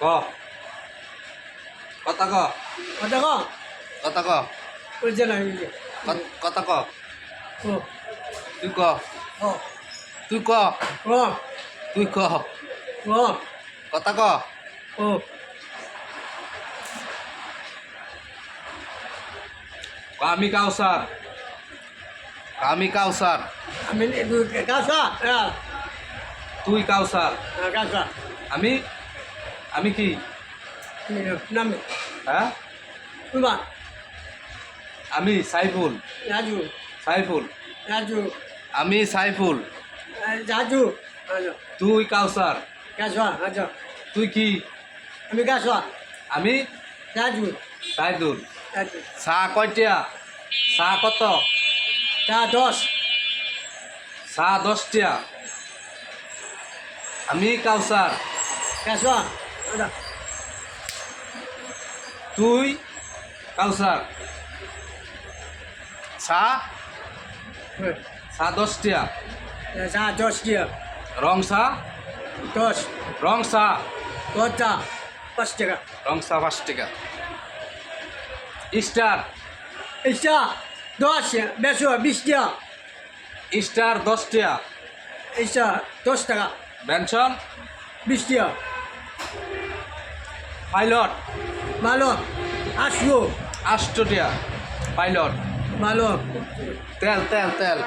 ক। কথা ক। কথা ক। কথা ক। বলছে না কত- ক তুই ক। তুই ক। তুই ক। কথা ক। ও ক আমি কাউসার আমি কাউসার আমি হ্যাঁ তুই কাউসার কাঁচা আমি আমি কি? নামে। হ্যাঁ? আমি সাইফুল। রাজু। সাইফুল। রাজু। আমি সাইফুল। রাজু তুই কাউসার। আচ্ছা তুই কি? আমি কাঁচা আমি রাজু। সাইদুল। চা কয়টিয়া চা কত? তা দশ। চা দশটিয়া আমি কাউসার। আচ্ছা তুই কাউসার চা চা দশটিয়া চা দশ দিয়া রং চা দশ। রং চা দশটা পাঁচ টাকা রং চা পাঁচ টাকা স্টার এটা দশ বেশো বিশ টাকা স্টার দশটিয়া এটা দশ টাকা। বেনশন? বিশ টাকা পাইলট। মালক আশ্রু আষ্টটিয়া পাইলট। বালক তেল তেল তেল।